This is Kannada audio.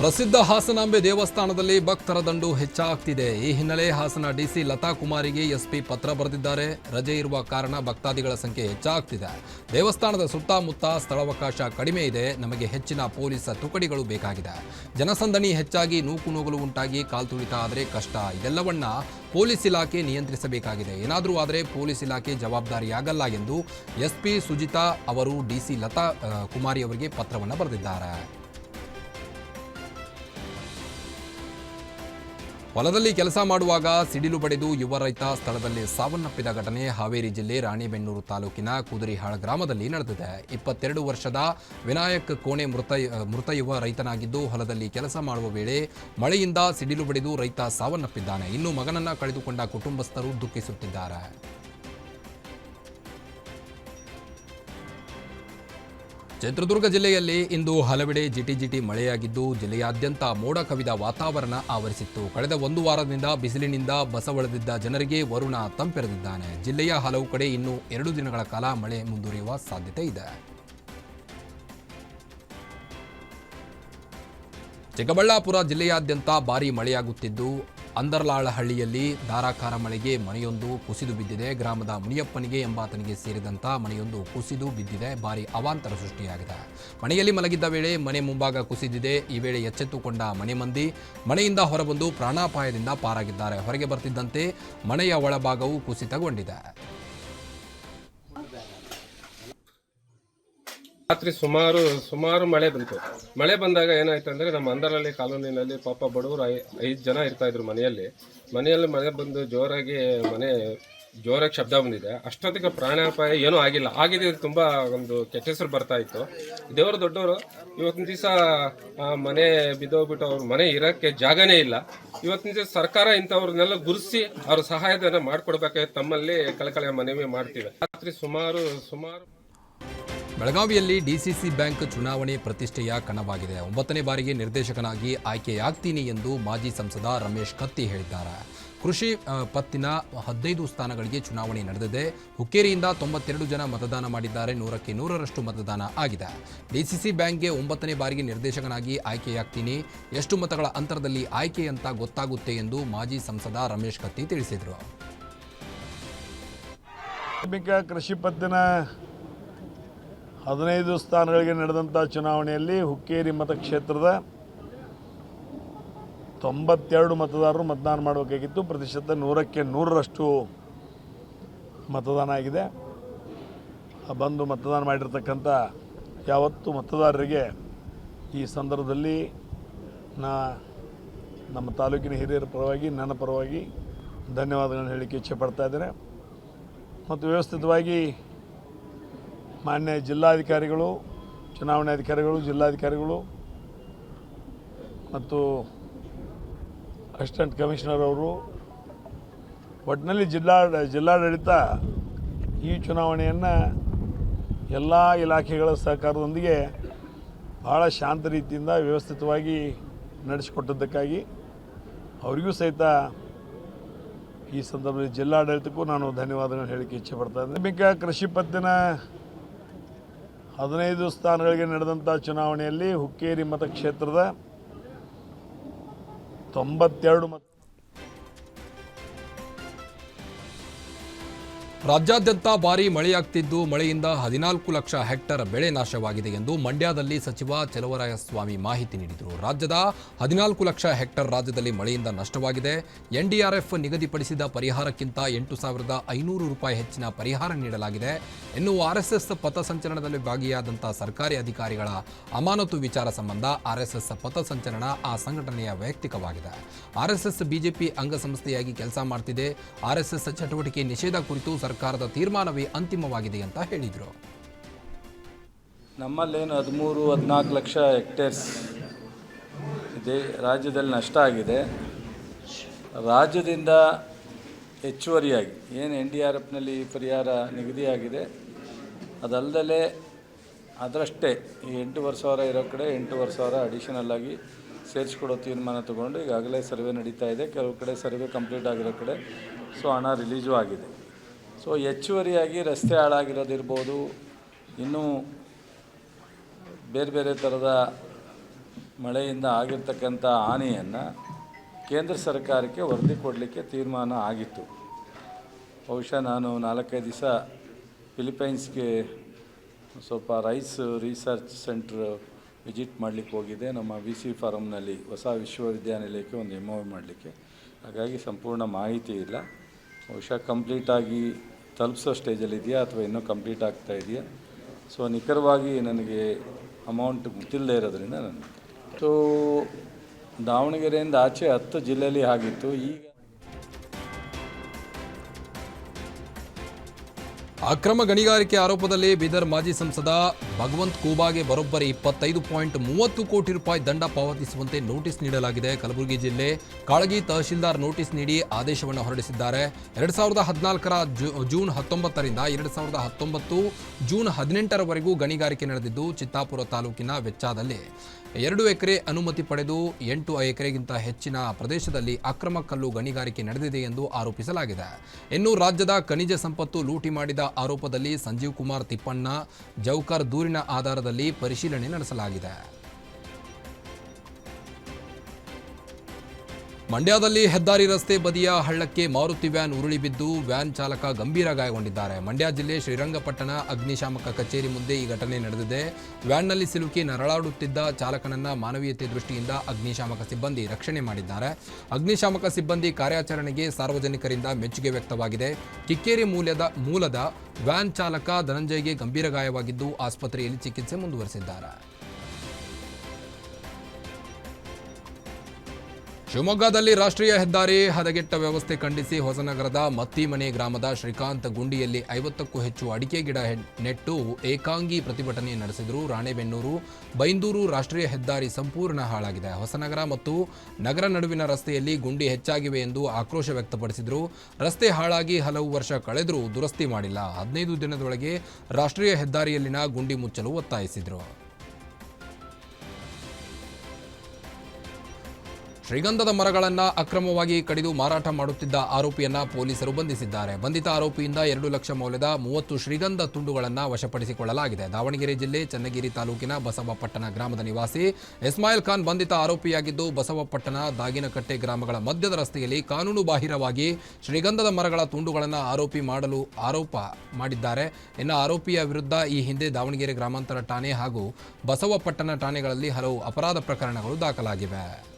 ಪ್ರಸಿದ್ಧ ಹಾಸನಾಂಬೆ ದೇವಸ್ಥಾನದಲ್ಲಿ ಭಕ್ತರ ದಂಡು ಹೆಚ್ಚಾಗ್ತಿದೆ. ಈ ಹಿನ್ನೆಲೆ ಹಾಸನ ಡಿಸಿ ಲತಾ ಕುಮಾರಿಗೆ ಎಸ್ಪಿ ಪತ್ರ ಬರೆದಿದ್ದಾರೆ. ರಜೆ ಇರುವ ಕಾರಣ ಭಕ್ತಾದಿಗಳ ಸಂಖ್ಯೆ ಹೆಚ್ಚಾಗ್ತಿದೆ. ದೇವಸ್ಥಾನದ ಸುತ್ತಮುತ್ತ ಸ್ಥಳಾವಕಾಶ ಕಡಿಮೆ ಇದೆ. ನಮಗೆ ಹೆಚ್ಚಿನ ಪೊಲೀಸ್ ತುಕಡಿಗಳು ಬೇಕಾಗಿದೆ. ಜನಸಂದಣಿ ಹೆಚ್ಚಾಗಿ ನೂಕು ನೂಗಲು ಉಂಟಾಗಿ ಕಾಲ್ತುಳಿತ ಆದರೆ ಕಷ್ಟ. ಇದೆಲ್ಲವನ್ನ ಪೊಲೀಸ್ ಇಲಾಖೆ ನಿಯಂತ್ರಿಸಬೇಕಾಗಿದೆ. ಏನಾದರೂ ಆದರೆ ಪೊಲೀಸ್ ಇಲಾಖೆ ಜವಾಬ್ದಾರಿಯಾಗಲ್ಲ ಎಂದು ಎಸ್ಪಿ ಸುಜಿತಾ ಅವರು ಡಿಸಿ ಲತಾ ಕುಮಾರಿ ಅವರಿಗೆ ಪತ್ರವನ್ನು ಬರೆದಿದ್ದಾರೆ. ಹೊಲದಲ್ಲಿ ಕೆಲಸ ಮಾಡುವಾಗ ಸಿಡಿಲು ಬಡಿದು ಯುವ ರೈತ ಸ್ಥಳದಲ್ಲಿ ಸಾವನ್ನಪ್ಪಿದ ಘಟನೆ ಹಾವೇರಿ ಜಿಲ್ಲೆ ರಾಣಿಬೆನ್ನೂರು ತಾಲೂಕಿನ ಕುದುರಿಹಾಳ ಗ್ರಾಮದಲ್ಲಿ ನಡೆದಿದೆ. ಇಪ್ಪತ್ತೆರಡು ವರ್ಷದ ವಿನಾಯಕ್ ಕೋಣೆ ಮೃತ ಮೃತ ಯುವ ರೈತನಾಗಿದ್ದು ಹೊಲದಲ್ಲಿ ಕೆಲಸ ಮಾಡುವ ವೇಳೆ ಮಳೆಯಿಂದ ಸಿಡಿಲು ಬಡಿದು ರೈತ ಸಾವನ್ನಪ್ಪಿದ್ದಾನೆ. ಇನ್ನು ಮಗನನ್ನ ಕಳೆದುಕೊಂಡ ಕುಟುಂಬಸ್ಥರು ದುಃಖಿಸುತ್ತಿದ್ದಾರೆ. ಚಿತ್ರದುರ್ಗ ಜಿಲ್ಲೆಯಲ್ಲಿ ಇಂದು ಹಲವೆಡೆ ಜಿಟಿ ಜಿಟಿ ಮಳೆಯಾಗಿದ್ದು, ಜಿಲ್ಲೆಯಾದ್ಯಂತ ಮೋಡ ಕವಿದ ವಾತಾವರಣ ಆವರಿಸಿತ್ತು. ಕಳೆದ ಒಂದು ವಾರದಿಂದ ಬಿಸಿಲಿನಿಂದ ಬಸವಳೆದಿದ್ದ ಜನರಿಗೆ ವರುಣ ತಂಪೆರೆದಿದ್ದಾನೆ. ಜಿಲ್ಲೆಯ ಹಲವು ಕಡೆ ಇನ್ನೂ ಎರಡು ದಿನಗಳ ಕಾಲ ಮಳೆ ಮುಂದುವರಿಯುವ ಸಾಧ್ಯತೆ ಇದೆ. ಚಿಕ್ಕಬಳ್ಳಾಪುರ ಜಿಲ್ಲೆಯಾದ್ಯಂತ ಭಾರೀ ಮಳೆಯಾಗುತ್ತಿದ್ದು ಅಂದರ್ಲಾಳಹಳ್ಳಿಯಲ್ಲಿ ಧಾರಾಕಾರ ಮಳೆಗೆ ಮನೆಯೊಂದು ಕುಸಿದು ಬಿದ್ದಿದೆ. ಗ್ರಾಮದ ಮುನಿಯಪ್ಪನಿಗೆ ಎಂಬಾತನಿಗೆ ಸೇರಿದಂತ ಮನೆಯೊಂದು ಕುಸಿದು ಬಿದ್ದಿದೆ. ಭಾರಿ ಅವಾಂತರ ಸೃಷ್ಟಿಯಾಗಿದೆ. ಮನೆಯಲ್ಲಿ ಮಲಗಿದ್ದ ವೇಳೆ ಮನೆ ಮುಂಭಾಗ ಕುಸಿದಿದೆ. ಈ ವೇಳೆ ಎಚ್ಚೆತ್ತುಕೊಂಡ ಮನೆ ಮಂದಿ ಮನೆಯಿಂದ ಹೊರಬಂದು ಪ್ರಾಣಾಪಾಯದಿಂದ ಪಾರಾಗಿದ್ದಾರೆ. ಹೊರಗೆ ಬರ್ತಿದ್ದಂತೆ ಮನೆಯ ಒಳಭಾಗವು ಕುಸಿತಗೊಂಡಿದೆ. ರಾತ್ರಿ ಸುಮಾರು ಸುಮಾರು ಮಳೆ ಬಂತು. ಮಳೆ ಬಂದಾಗ ಏನಾಯ್ತು ಅಂದ್ರೆ ನಮ್ಮ ಅಂದರಲ್ಲಿ ಕಾಲೋನಿನಲ್ಲಿ ಪಾಪ ಬಡವರು ಐದು ಜನ ಇರ್ತಾ ಇದ್ರು ಮನೆಯಲ್ಲಿ. ಮನೆಯಲ್ಲಿ ಮಳೆ ಬಂದು ಜೋರಾಗಿ ಮನೆ, ಜೋರಾಗಿ ಶಬ್ದ ಬಂದಿದೆ. ಅಷ್ಟೊತ್ತಿಗೆ ಪ್ರಾಣಾಪಾಯ ಏನೂ ಆಗಿಲ್ಲ. ಆಗಿದೆ ತುಂಬಾ ಒಂದು ಕೆಟ್ಟ ಹೆಸರು ಬರ್ತಾ ಇತ್ತು. ದೇವರು ದೊಡ್ಡವರು, ಇವತ್ತಿನ ದಿವಸ ಮನೆ ಬಿದ್ದೋಗ್ಬಿಟ್ಟು ಅವ್ರ ಮನೆ ಇರೋಕ್ಕೆ ಜಾಗನೇ ಇಲ್ಲ. ಇವತ್ತಿನ ದಿವಸ ಸರ್ಕಾರ ಇಂಥವ್ರನ್ನೆಲ್ಲ ಗುರುಸಿ ಅವ್ರ ಸಹಾಯಧನ ಮಾಡಿಕೊಡ್ಬೇಕಾಗಿ ತಮ್ಮಲ್ಲಿ ಕಳಕಳಿಯ ಮನವಿ ಮಾಡ್ತೀವಿ. ರಾತ್ರಿ ಸುಮಾರು ಸುಮಾರು ಬೆಳಗಾವಿಯಲ್ಲಿ ಡಿಸಿಸಿ ಬ್ಯಾಂಕ್ ಚುನಾವಣೆ ಪ್ರತಿಷ್ಠೆಯ ಕಣವಾಗಿದೆ. ಒಂಬತ್ತನೇ ಬಾರಿಗೆ ನಿರ್ದೇಶಕನಾಗಿ ಆಯ್ಕೆಯಾಗ್ತೀನಿ ಎಂದು ಮಾಜಿ ಸಂಸದ ರಮೇಶ್ ಕತ್ತಿ ಹೇಳಿದ್ದಾರೆ. ಕೃಷಿ ಪತ್ತಿನ ಹದಿನೈದು ಸ್ಥಾನಗಳಿಗೆ ಚುನಾವಣೆ ನಡೆದಿದೆ. ಹುಕ್ಕೇರಿಯಿಂದ ತೊಂಬತ್ತೆರಡು ಜನ ಮತದಾನ ಮಾಡಿದ್ದಾರೆ. ನೂರಕ್ಕೆ ನೂರರಷ್ಟು ಮತದಾನ ಆಗಿದೆ. ಡಿಸಿಸಿ ಬ್ಯಾಂಕ್ಗೆ ಒಂಬತ್ತನೇ ಬಾರಿಗೆ ನಿರ್ದೇಶಕನಾಗಿ ಆಯ್ಕೆಯಾಗ್ತೀನಿ. ಎಷ್ಟು ಮತಗಳ ಅಂತರದಲ್ಲಿ ಆಯ್ಕೆ ಅಂತ ಗೊತ್ತಾಗುತ್ತೆ ಎಂದು ಮಾಜಿ ಸಂಸದ ರಮೇಶ್ ಕತ್ತಿ ತಿಳಿಸಿದರು. ಕೃಷಿ ಪತ್ತಿನ ಹದಿನೈದು ಸ್ಥಾನಗಳಿಗೆ ನಡೆದಂಥ ಚುನಾವಣೆಯಲ್ಲಿ ಹುಕ್ಕೇರಿ ಮತಕ್ಷೇತ್ರದ ತೊಂಬತ್ತೆರಡು ಮತದಾರರು ಮತದಾನ ಮಾಡಬೇಕಾಗಿತ್ತು. ಪ್ರತಿಶತ ನೂರಕ್ಕೆ ನೂರರಷ್ಟು ಮತದಾನ ಆಗಿದೆ. ಬಂದು ಮತದಾನ ಮಾಡಿರ್ತಕ್ಕಂಥ ಯಾವತ್ತು ಮತದಾರರಿಗೆ ಈ ಸಂದರ್ಭದಲ್ಲಿ ನಾ ನಮ್ಮ ತಾಲೂಕಿನ ಹಿರಿಯರ ಪರವಾಗಿ, ನನ್ನ ಪರವಾಗಿ ಧನ್ಯವಾದಗಳನ್ನು ಹೇಳಲಿಕ್ಕೆ ಇಚ್ಛೆಪಡ್ತಾ ಇದ್ದೇನೆ. ಮತ್ತು ವ್ಯವಸ್ಥಿತವಾಗಿ ಮಾನ್ಯ ಜಿಲ್ಲಾಧಿಕಾರಿಗಳು ಚುನಾವಣಾಧಿಕಾರಿಗಳು ಜಿಲ್ಲಾಧಿಕಾರಿಗಳು ಮತ್ತು ಅಸಿಸ್ಟೆಂಟ್ ಕಮಿಷನರ್ ಅವರು ಒಟ್ಟಿನಲ್ಲಿ ಜಿಲ್ಲಾ, ಜಿಲ್ಲಾಡಳಿತ ಈ ಚುನಾವಣೆಯನ್ನು ಎಲ್ಲ ಇಲಾಖೆಗಳ ಸಹಕಾರದೊಂದಿಗೆ ಭಾಳ ಶಾಂತ ರೀತಿಯಿಂದ ವ್ಯವಸ್ಥಿತವಾಗಿ ನಡೆಸಿಕೊಟ್ಟದ್ದಕ್ಕಾಗಿ ಅವರಿಗೂ ಸಹಿತ ಈ ಸಂದರ್ಭದಲ್ಲಿ ಜಿಲ್ಲಾಡಳಿತಕ್ಕೂ ನಾನು ಧನ್ಯವಾದಗಳನ್ನು ಹೇಳಿಕೆ ಇಚ್ಛೆ ಪಡ್ತಾ ಇದ್ದೇನೆ. ಕೃಷಿ ಪತ್ತಿನ ಹದಿನೈದು ಸ್ಥಾನಗಳಿಗೆ ನಡೆದಂಥ ಚುನಾವಣೆಯಲ್ಲಿ ಹುಕ್ಕೇರಿ ಮತಕ್ಷೇತ್ರದ ತೊಂಬತ್ತೆರಡು ಮತ ರಾಜ್ಯಾದ್ಯಂತ ಭಾರೀ ಮಳೆಯಾಗ್ತಿದ್ದು, ಮಳೆಯಿಂದ ಹದಿನಾಲ್ಕು ಲಕ್ಷ ಹೆಕ್ಟರ್ ಬೆಳೆ ನಾಶವಾಗಿದೆ ಎಂದು ಮಂಡ್ಯದಲ್ಲಿ ಸಚಿವ ಚಲವರಾಯಸ್ವಾಮಿ ಮಾಹಿತಿ ನೀಡಿದರು. ರಾಜ್ಯದ ಹದಿನಾಲ್ಕು ಲಕ್ಷ ಹೆಕ್ಟರ್ ರಾಜ್ಯದಲ್ಲಿ ಮಳೆಯಿಂದ ನಷ್ಟವಾಗಿದೆ. ಎನ್ಡಿಆರ್ಎಫ್ ನಿಗದಿಪಡಿಸಿದ ಪರಿಹಾರಕ್ಕಿಂತ ಎಂಟು ಸಾವಿರದ ಐನೂರು ರೂಪಾಯಿ ಹೆಚ್ಚಿನ ಪರಿಹಾರ ನೀಡಲಾಗಿದೆ. ಇನ್ನು ಎಸ್ ಪಥಸಂಚಲನದಲ್ಲಿ ಭಾಗಿಯಾದಂಥ ಸರ್ಕಾರಿ ಅಧಿಕಾರಿಗಳ ಅಮಾನತು ವಿಚಾರ ಸಂಬಂಧ ಆರ್ ಎಸ್ ಎಸ್ ಪಥಸಂಚಲನ ಆ ಸಂಘಟನೆಯ ವೈಯಕ್ತಿಕವಾಗಿದೆ. ಆರ್ ಎಸ್ ಎಸ್ ಬಿಜೆಪಿ ಅಂಗಸಂಸ್ಥೆಯಾಗಿ ಕೆಲಸ ಮಾಡ್ತಿದೆ. ಎಸ್ ಚಟುವಟಿಕೆ ನಿಷೇಧ ಕುರಿತು ಸರ್ಕಾರದ ತೀರ್ಮಾನವೇ ಅಂತಿಮವಾಗಿದೆ ಅಂತ ಹೇಳಿದರು. ನಮ್ಮಲ್ಲೇನು ಹದಿಮೂರು, ಹದಿನಾಲ್ಕು ಲಕ್ಷ ಹೆಕ್ಟೇರ್ಸ್ ಇದೆ. ರಾಜ್ಯದಲ್ಲಿ ನಷ್ಟ ಆಗಿದೆ. ರಾಜ್ಯದಿಂದ ಹೆಚ್ಚುವರಿಯಾಗಿ. ಏನು ಎನ್ ಡಿ ಆರ್ ಎಫ್ನಲ್ಲಿ ಪರಿಹಾರ ನಿಗದಿಯಾಗಿದೆ? ಅದಲ್ಲದೆ ಅದರಷ್ಟೇ ಈ ಎಂಟೂವರೆ ಸಾವಿರ ಇರೋ ಕಡೆ ಎಂಟೂವರೆ ಸಾವಿರ ಅಡಿಷನಲ್ ಆಗಿ ಸೇರಿಸ್ಕೊಡೋ ತೀರ್ಮಾನ ತಗೊಂಡು ಈಗಾಗಲೇ ಸರ್ವೆ ನಡೀತಾ ಇದೆ. ಕೆಲವು ಕಡೆ ಸರ್ವೆ ಕಂಪ್ಲೀಟ್ ಆಗಿರೋ ಕಡೆ ಸೊ ಹಣ ರಿಲೀಜು ಆಗಿದೆ. ಸೊ ಹೆಚ್ಚುವರಿಯಾಗಿ ರಸ್ತೆ ಹಾಳಾಗಿರೋದಿರ್ಬೋದು. ಇನ್ನೂ ಬೇರೆ ಬೇರೆ ಥರದ ಮಳೆಯಿಂದ ಆಗಿರ್ತಕ್ಕಂಥ ಹಾನಿಯನ್ನು ಕೇಂದ್ರ ಸರ್ಕಾರಕ್ಕೆ ವರದಿ ಕೊಡಲಿಕ್ಕೆ ತೀರ್ಮಾನ ಆಗಿತ್ತು. ಬಹುಶಃ ನಾನು ನಾಲ್ಕೈದು ದಿವಸ ಫಿಲಿಪೈನ್ಸ್ಗೆ ಸ್ವಲ್ಪ ರೈಸ್ ರಿಸರ್ಚ್ ಸೆಂಟ್ರ್ ವಿಸಿಟ್ ಮಾಡಲಿಕ್ಕೆ ಹೋಗಿದ್ದೆ. ನಮ್ಮ ವಿ ಸಿ ಫಾರಮ್ನಲ್ಲಿ ಹೊಸ ವಿಶ್ವವಿದ್ಯಾನಿಲಯಕ್ಕೆ ಒಂದು ಎಂ ಮಾಡಲಿಕ್ಕೆ. ಹಾಗಾಗಿ ಸಂಪೂರ್ಣ ಮಾಹಿತಿ ಇಲ್ಲ. ಬಹುಶಃ ಕಂಪ್ಲೀಟಾಗಿ ತಲುಪಿಸೋ ಸ್ಟೇಜಲ್ಲಿದೆಯಾ ಅಥವಾ ಇನ್ನೂ ಕಂಪ್ಲೀಟ್ ಆಗ್ತಾ ಇದೆಯಾ? ಸೊ, ನಿಖರವಾಗಿ ನನಗೆ ಅಮೌಂಟ್ ಗೊತ್ತಿಲ್ಲದೆ ಇರೋದ್ರಿಂದ ನಾನು ಸೊ ದಾವಣಗೆರೆಯಿಂದ ಆಚೆ ಹತ್ತು ಜಿಲ್ಲೆಯಲ್ಲಿ ಆಗಿತ್ತು. ಈಗ ಅಕ್ರಮ ಗಣಿಗಾರಿಕೆ ಆರೋಪದಲ್ಲಿ ಬೀದರ್ ಮಾಜಿ ಸಂಸದ ಭಗವಂತ್ ಕೂಬಾಗೆ ಬರೋಬ್ಬರಿ ಇಪ್ಪತ್ತೈದು ಪಾಯಿಂಟ್ ಮೂವತ್ತು ಕೋಟಿ ರೂಪಾಯಿ ದಂಡ ಪಾವತಿಸುವಂತೆ ನೋಟಿಸ್ ನೀಡಲಾಗಿದೆ. ಕಲಬುರಗಿ ಜಿಲ್ಲೆ ಕಾಳಗಿ ತಹಶೀಲ್ದಾರ್ ನೋಟಿಸ್ ನೀಡಿ ಆದೇಶವನ್ನು ಹೊರಡಿಸಿದ್ದಾರೆ. ಎರಡ್ ಸಾವಿರದ ಹದಿನಾಲ್ಕರ ಜೂನ್ ಹತ್ತೊಂಬತ್ತರಿಂದ ಎರಡು ಸಾವಿರದ ಹತ್ತೊಂಬತ್ತು ಜೂನ್ ಹದಿನೆಂಟರವರೆಗೂ ಗಣಿಗಾರಿಕೆ ನಡೆದಿದ್ದು ಚಿತ್ತಾಪುರ ತಾಲೂಕಿನ ವೆಚ್ಚಾದಲ್ಲಿ. ಎರಡು ಎಕರೆ ಅನುಮತಿ ಪಡೆದು ಎಂಟು ಎಕರೆಗಿಂತ ಹೆಚ್ಚಿನ ಪ್ರದೇಶದಲ್ಲಿ ಅಕ್ರಮ ಕಲ್ಲು ಗಣಿಗಾರಿಕೆ ನಡೆದಿದೆ ಎಂದು ಆರೋಪಿಸಲಾಗಿದೆ. ಇನ್ನು ರಾಜ್ಯದ ಖನಿಜ ಸಂಪತ್ತು ಲೂಟಿ ಮಾಡಿದ ಆರೋಪದಲ್ಲಿ ಸಂಜೀವ್ ಕುಮಾರ್ ತಿಪ್ಪಣ್ಣ, ಜೌಕರ್ ದೂರಿನ ಆಧಾರದಲ್ಲಿ ಪರಿಶೀಲನೆ ನಡೆಸಲಾಗಿದೆ. ಮಂಡ್ಯದಲ್ಲಿ ಹೆದ್ದಾರಿ ರಸ್ತೆ ಬದಿಯ ಹಳ್ಳಕ್ಕೆ ಮಾರುತಿ ವ್ಯಾನ್ ಉರುಳಿ ಬಿದ್ದು ವ್ಯಾನ್ ಚಾಲಕ ಗಂಭೀರ ಗಾಯಗೊಂಡಿದ್ದಾರೆ. ಮಂಡ್ಯ ಜಿಲ್ಲೆ ಶ್ರೀರಂಗಪಟ್ಟಣ ಅಗ್ನಿಶಾಮಕ ಕಚೇರಿ ಮುಂದೆ ಈ ಘಟನೆ ನಡೆದಿದೆ. ವ್ಯಾನ್ನಲ್ಲಿ ಸಿಲುಕಿ ನರಳಾಡುತ್ತಿದ್ದ ಚಾಲಕನನ್ನ ಮಾನವೀಯತೆ ದೃಷ್ಟಿಯಿಂದ ಅಗ್ನಿಶಾಮಕ ಸಿಬ್ಬಂದಿ ರಕ್ಷಣೆ ಮಾಡಿದ್ದಾರೆ. ಅಗ್ನಿಶಾಮಕ ಸಿಬ್ಬಂದಿ ಕಾರ್ಯಾಚರಣೆಗೆ ಸಾರ್ವಜನಿಕರಿಂದ ಮೆಚ್ಚುಗೆ ವ್ಯಕ್ತವಾಗಿದೆ. ಕಿಕ್ಕೇರಿ ಮೂಲದ ಮೂಲದ ವ್ಯಾನ್ ಚಾಲಕ ಧನಂಜಯ್ಗೆ ಗಂಭೀರ ಗಾಯವಾಗಿದ್ದು ಆಸ್ಪತ್ರೆಯಲ್ಲಿ ಚಿಕಿತ್ಸೆ ಮುಂದುವರೆಸಿದ್ದಾರೆ. ಶಿವಮೊಗ್ಗದಲ್ಲಿ ರಾಷ್ಟ್ರೀಯ ಹೆದ್ದಾರಿ ಹದಗೆಟ್ಟ ವ್ಯವಸ್ಥೆ ಖಂಡಿಸಿ ಹೊಸನಗರದ ಮತ್ತಿಮನೆ ಗ್ರಾಮದ ಶ್ರೀಕಾಂತ್ ಗುಂಡಿಯಲ್ಲಿ ಐವತ್ತಕ್ಕೂ ಹೆಚ್ಚು ಅಡಿಕೆ ಗಿಡ ನೆಟ್ಟು ಏಕಾಂಗಿ ಪ್ರತಿಭಟನೆ ನಡೆಸಿದರು ರಾಣೆಬೆನ್ನೂರು. ಬೈಂದೂರು ರಾಷ್ಟ್ರೀಯ ಹೆದ್ದಾರಿ ಸಂಪೂರ್ಣ ಹಾಳಾಗಿದೆ. ಹೊಸನಗರ ಮತ್ತು ನಗರ ನಡುವಿನ ರಸ್ತೆಯಲ್ಲಿ ಗುಂಡಿ ಹೆಚ್ಚಾಗಿವೆ ಎಂದು ಆಕ್ರೋಶ ವ್ಯಕ್ತಪಡಿಸಿದರು. ರಸ್ತೆ ಹಾಳಾಗಿ ಹಲವು ವರ್ಷ ಕಳೆದರೂ ದುರಸ್ತಿ ಮಾಡಿಲ್ಲ. ಹದಿನೈದು ದಿನದೊಳಗೆ ರಾಷ್ಟ್ರೀಯ ಹೆದ್ದಾರಿಯಲ್ಲಿನ ಗುಂಡಿ ಮುಚ್ಚಲು ಒತ್ತಾಯಿಸಿದರು. ಶ್ರೀಗಂಧದ ಮರಗಳನ್ನು ಅಕ್ರಮವಾಗಿ ಕಡಿದು ಮಾರಾಟ ಮಾಡುತ್ತಿದ್ದ ಆರೋಪಿಯನ್ನ ಪೊಲೀಸರು ಬಂಧಿಸಿದ್ದಾರೆ. ಬಂಧಿತ ಆರೋಪಿಯಿಂದ ಎರಡು ಲಕ್ಷ ಮೌಲ್ಯದ ಮೂವತ್ತು ಶ್ರೀಗಂಧ ತುಂಡುಗಳನ್ನು ವಶಪಡಿಸಿಕೊಳ್ಳಲಾಗಿದೆ. ದಾವಣಗೆರೆ ಜಿಲ್ಲೆ ಚನ್ನಗಿರಿ ತಾಲೂಕಿನ ಬಸವಪಟ್ಟಣ ಗ್ರಾಮದ ನಿವಾಸಿ ಇಸ್ಮಾಯಿಲ್ ಖಾನ್ ಬಂಧಿತ ಆರೋಪಿಯಾಗಿದ್ದು, ಬಸವಪಟ್ಟಣ ದಾಗಿನಕಟ್ಟೆ ಗ್ರಾಮಗಳ ಮಧ್ಯದ ರಸ್ತೆಯಲ್ಲಿ ಕಾನೂನು ಬಾಹಿರವಾಗಿ ಶ್ರೀಗಂಧದ ಮರಗಳ ತುಂಡುಗಳನ್ನು ಆರೋಪಿ ಮಾಡಲು ಆರೋಪ ಮಾಡಿದ್ದಾರೆ. ಇನ್ನು ಆರೋಪಿಯ ವಿರುದ್ಧ ಈ ಹಿಂದೆ ದಾವಣಗೆರೆ ಗ್ರಾಮಾಂತರ ಠಾಣೆ ಹಾಗೂ ಬಸವಪಟ್ಟಣ ಠಾಣೆಗಳಲ್ಲಿ ಹಲವು ಅಪರಾಧ ಪ್ರಕರಣಗಳು ದಾಖಲಾಗಿವೆ.